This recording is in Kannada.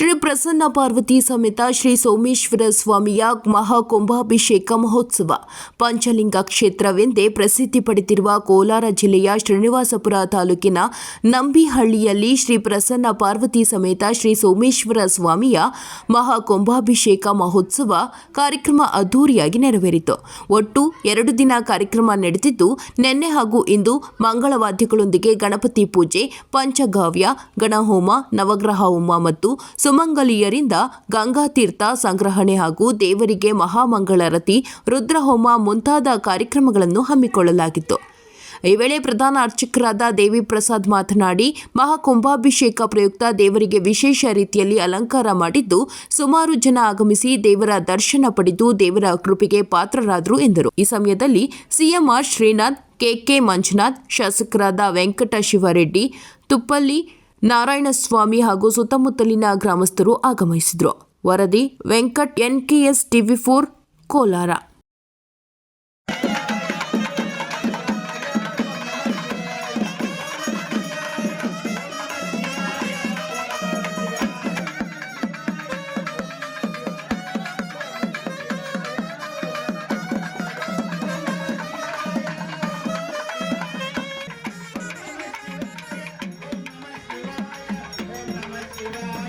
ಶ್ರೀ ಪ್ರಸನ್ನ ಪಾರ್ವತಿ ಸಮೇತ ಶ್ರೀ ಸೋಮೇಶ್ವರ ಸ್ವಾಮಿಯ ಮಹಾಕುಂಭಾಭಿಷೇಕ ಮಹೋತ್ಸವ. ಪಂಚಲಿಂಗ ಕ್ಷೇತ್ರವೆಂದೇ ಪ್ರಸಿದ್ಧಿ ಪಡೆದಿರುವ ಕೋಲಾರ ಜಿಲ್ಲೆಯ ಶ್ರೀನಿವಾಸಪುರ ತಾಲೂಕಿನ ನಂಬಿಹಳ್ಳಿಯಲ್ಲಿ ಶ್ರೀ ಪ್ರಸನ್ನ ಪಾರ್ವತಿ ಸಮೇತ ಶ್ರೀ ಸೋಮೇಶ್ವರ ಸ್ವಾಮಿಯ ಮಹಾಕುಂಭಾಭಿಷೇಕ ಮಹೋತ್ಸವ ಕಾರ್ಯಕ್ರಮ ಅದ್ದೂರಿಯಾಗಿ ನೆರವೇರಿತು. ಒಟ್ಟು ಎರಡು ದಿನ ಕಾರ್ಯಕ್ರಮ ನಡೆದಿದ್ದು, ನಿನ್ನೆ ಹಾಗೂ ಇಂದು ಮಂಗಳವಾದ್ಯಗಳೊಂದಿಗೆ ಗಣಪತಿ ಪೂಜೆ, ಪಂಚಗಾವ್ಯ, ಗಣಹೋಮ, ನವಗ್ರಹ ಹೋಮ ಮತ್ತು ಸುಮಂಗಲಿಯರಿಂದ ಗಂಗಾತೀರ್ಥ ಸಂಗ್ರಹಣೆ ಹಾಗೂ ದೇವರಿಗೆ ಮಹಾಮಂಗಳಾರತಿ ರುದ್ರಹೋಮ ಮುಂತಾದ ಕಾರ್ಯಕ್ರಮಗಳನ್ನು ಹಮ್ಮಿಕೊಳ್ಳಲಾಗಿತ್ತು. ಈ ವೇಳೆ ಪ್ರಧಾನ ಅರ್ಚಕರಾದ ದೇವಿ ಪ್ರಸಾದ್ ಮಾತನಾಡಿ, ಮಹಾಕುಂಭಾಭಿಷೇಕ ಪ್ರಯುಕ್ತ ದೇವರಿಗೆ ವಿಶೇಷ ರೀತಿಯಲ್ಲಿ ಅಲಂಕಾರ ಮಾಡಿದ್ದು, ಸುಮಾರು ಜನ ಆಗಮಿಸಿ ದೇವರ ದರ್ಶನ ಪಡೆದು ದೇವರ ಕೃಪೆಗೆ ಪಾತ್ರರಾದರು ಎಂದರು. ಈ ಸಮಯದಲ್ಲಿ ಸಿಎಂಆರ್ ಶ್ರೀನಾಥ್ ಕೆಕೆ ಮಂಜುನಾಥ್, ಶಾಸಕರಾದ ವೆಂಕಟ ಶಿವರೆಡ್ಡಿ ತುಪ್ಪಲ್ಲಿ ನಾರಾಯಣಸ್ವಾಮಿ ಹಾಗೂ ಸುತ್ತಮುತ್ತಲಿನ ಗ್ರಾಮಸ್ಥರು ಆಗಮಿಸಿದರು. ವರದಿ Venkat NKS TV four Kolar. Shiva.